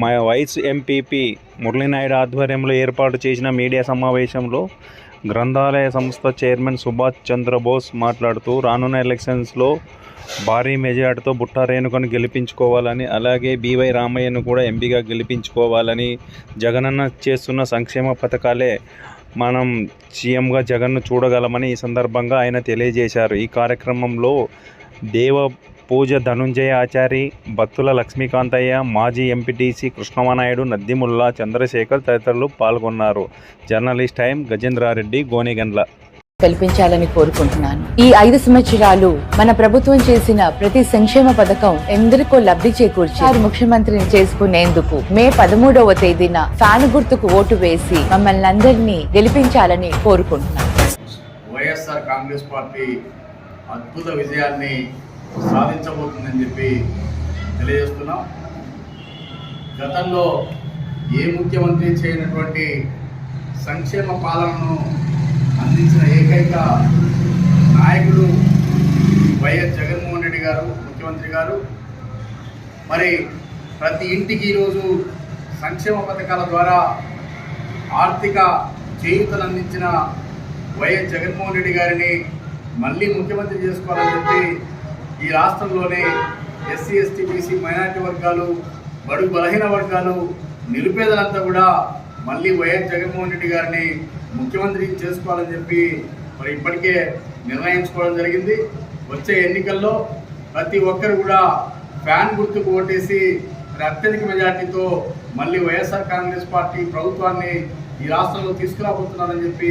మా vice MPP Murali Naidu ఆధ్వర్యంలో ఏర్పాటు చేసిన మీడియా సమావేశంలో గ్రంథాలయ సంస్థ చైర్మన్ సుభాష్ చంద్రబోస్ మాట్లాడుతూ రానున్న ఎలక్షన్స్లో భారీ మెజార్టీతో బుట్టా రేణుకను గెలిపించుకోవాలని అలాగే బీవై రామయ్యను కూడా ఎంపీగా గెలిపించుకోవాలని జగనన్న చేస్తున్న సంక్షేమ పథకాలే మనం సీఎంగా జగన్ను చూడగలమని ఈ సందర్భంగా ఆయన తెలియజేశారు. ఈ కార్యక్రమంలో దేవ పూజ ధనుంజయ ఆచారి భక్తుల లక్ష్మీకాంతయ్య మాజీ ఎంపీటీసీ కృష్ణమనాయుడు నద్దిముల్లా చంద్రశేఖర్ తదితరులు పాల్గొన్నారు. Journalist time Gajendra Reddy Gonegandla. కల్పించాలని కోరుకుంటున్నాను. ఈ ఐదు సంవత్సరాలు మన ప్రభుత్వం చేసిన ప్రతి సంక్షేమ పథకం ఎందరికో లబ్ధి చేకూర్చి ముఖ్యమంత్రిని చేసుకునేందుకు మే పదమూడవ తేదీన ఫ్యాన్ గుర్తుకు ఓటు వేసి మమ్మల్ని అందరినీ గెలిపించాలని కోరుకుంటున్నాను. వైఎస్ఆర్ కాంగ్రెస్ పార్టీ అద్భుత విజయాన్ని సాధించబోతుందని చెప్పి తెలియజేస్తున్నాం. గతంలో ఏ ముఖ్యమంత్రి చేయనటువంటి సంక్షేమ పాలనను అందించిన ఏకైక నాయకుడు వైఎస్ జగన్మోహన్ రెడ్డి గారు ముఖ్యమంత్రి గారు. మరి ప్రతి ఇంటికి ఈరోజు సంక్షేమ పథకాల ద్వారా ఆర్థిక చేయూతను అందించిన వైఎస్ జగన్మోహన్ రెడ్డి గారిని మళ్ళీ ముఖ్యమంత్రి చేసుకోవాలని చెప్పి ఈ రాష్ట్రంలోనే ఎస్సీ ఎస్టీ బీసీ మైనారిటీ వర్గాలు బడు బలహీన వర్గాలు నిరుపేదలంతా కూడా మళ్ళీ వైఎస్ జగన్మోహన్ రెడ్డి గారిని ముఖ్యమంత్రి చేసుకోవాలని చెప్పి మరి ఇప్పటికే నిర్ణయించుకోవడం జరిగింది. వచ్చే ఎన్నికల్లో ప్రతి ఒక్కరు కూడా ఫ్యాన్ గుర్తుకు ఓటేసి అత్యధిక మెజార్టీతో మళ్ళీ వైఎస్ఆర్ కాంగ్రెస్ పార్టీ ప్రభుత్వాన్ని ఈ రాష్ట్రంలో తీసుకురాబోతున్నారని చెప్పి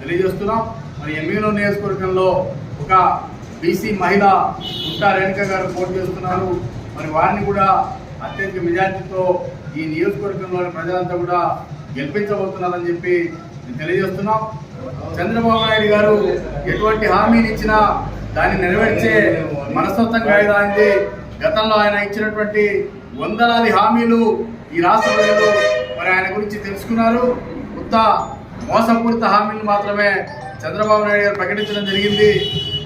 తెలియజేస్తున్నాం. మరి ఎమ్మెల్యే నియోజకవర్గంలో ఒక బీసీ మహిళ గుట్టా రేణుక గారు పోటీ చేస్తున్నారు. మరి వారిని కూడా అత్యధిక మెజార్టీతో ఈ నియోజకవర్గంలోని ప్రజలంతా కూడా గెలిపించబోతున్నారని చెప్పి తెలియజేస్తున్నాం. చంద్రబాబు నాయుడు గారు ఎటువంటి హామీని ఇచ్చినా దాన్ని నెరవేర్చే మనస్తత్వం కాయదాంది గతంలో ఆయన ఇచ్చినటువంటి వందలాది హామీలు ఈ రాష్ట్ర ప్రజలు మరి ఆయన గురించి తెలుసుకున్నారు. కొత్త మోసపూరిత హామీలు మాత్రమే చంద్రబాబు నాయుడు గారు ప్రకటించడం జరిగింది.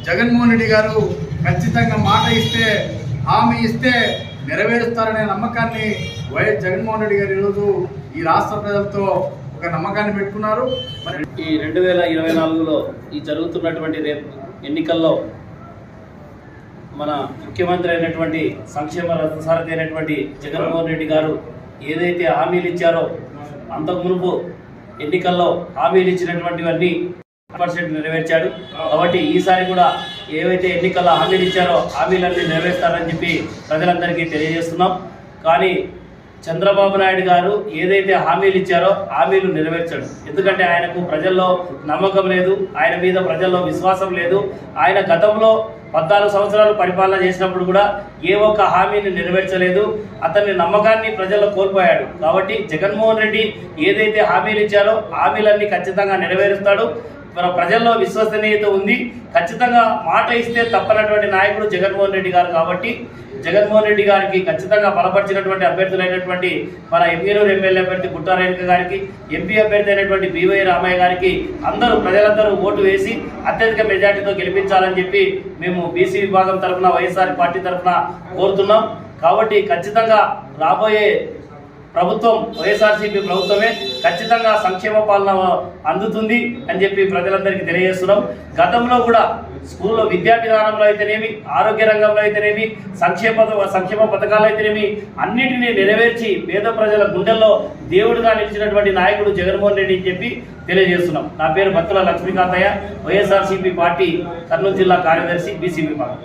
జగన్మోహన్ రెడ్డి గారు ఖచ్చితంగా మాట ఇస్తే హామీ ఇస్తే నెరవేరుస్తారనే నమ్మకాన్ని వైఎస్ జగన్మోహన్ రెడ్డి గారు ఈరోజు ఈ రాష్ట్ర ప్రజలతో ఒక నమ్మకాన్ని పెట్టుకున్నారు. మరి ఈ రెండు వేల ఇరవై నాలుగులో ఈ జరుగుతున్నటువంటి రేపు ఎన్నికల్లో మన ముఖ్యమంత్రి అయినటువంటి సంక్షేమ రథసారథి అయినటువంటి జగన్మోహన్ రెడ్డి గారు ఏదైతే హామీలు ఇచ్చారో అంతకు మునుపు ఎన్నికల్లో హామీలు ఇచ్చినటువంటివన్నీ పర్సెంట్ నెరవేర్చాడు. కాబట్టి ఈసారి కూడా ఏవైతే ఎన్నికల హామీలు ఇచ్చారో హామీలన్నీ నెరవేర్స్తారని చెప్పి ప్రజలందరికీ తెలియజేస్తున్నాం. కానీ చంద్రబాబు నాయుడు గారు ఏదైతే హామీలు ఇచ్చారో హామీలు నెరవేర్చాడు. ఎందుకంటే ఆయనకు ప్రజల్లో నమ్మకం లేదు ఆయన మీద ప్రజల్లో విశ్వాసం లేదు. ఆయన గతంలో పద్నాలుగు సంవత్సరాలు పరిపాలన చేసినప్పుడు కూడా ఏ ఒక్క హామీని నెరవేర్చలేదు. అతని నమ్మకాన్ని ప్రజల్లో కోల్పోయాడు. కాబట్టి జగన్మోహన్ రెడ్డి ఏదైతే హామీలు ఇచ్చారో హామీలన్నీ ఖచ్చితంగా నెరవేరుస్తాడు. మన ప్రజల్లో విశ్వసనీయత ఉంది. ఖచ్చితంగా మాట ఇస్తే తప్పనటువంటి నాయకుడు జగన్మోహన్ రెడ్డి గారు కాబట్టి జగన్మోహన్ రెడ్డి గారికి ఖచ్చితంగా బలపరిచినటువంటి అభ్యర్థులైనటువంటి మన ఎమ్మెల్యేలు ఎమ్మెల్యే అభ్యర్థి గుట్టారేణుక గారికి ఎంపీ అభ్యర్థి అయినటువంటి బీవై రామయ్య గారికి అందరూ ప్రజలందరూ ఓటు వేసి అత్యధిక మెజార్టీతో గెలిపించాలని చెప్పి మేము బీసీ విభాగం తరఫున వైఎస్ఆర్ పార్టీ తరఫున కోరుతున్నాం. కాబట్టి ఖచ్చితంగా రాబోయే ప్రభుత్వం వైఎస్ఆర్సీపీ ప్రభుత్వమే ఖచ్చితంగా సంక్షేమ పాలన అందుతుంది అని చెప్పి ప్రజలందరికీ తెలియజేస్తున్నాం. గతంలో కూడా స్కూల్లో విద్యా విధానంలో అయితేనేమి ఆరోగ్య రంగంలో అయితేనేమి సంక్షేమ సంక్షేమ పథకాలు అయితేనేమి అన్నిటినీ నెరవేర్చి పేద ప్రజల గుండెల్లో దేవుడిగా నిలిచినటువంటి నాయకుడు జగన్మోహన్ రెడ్డి అని చెప్పి తెలియజేస్తున్నాం. నా పేరు భక్తుల లక్ష్మీకాంతయ్య వైఎస్ఆర్సీపీ పార్టీ కర్నూలు జిల్లా కార్యదర్శి బీసీ విభాగం.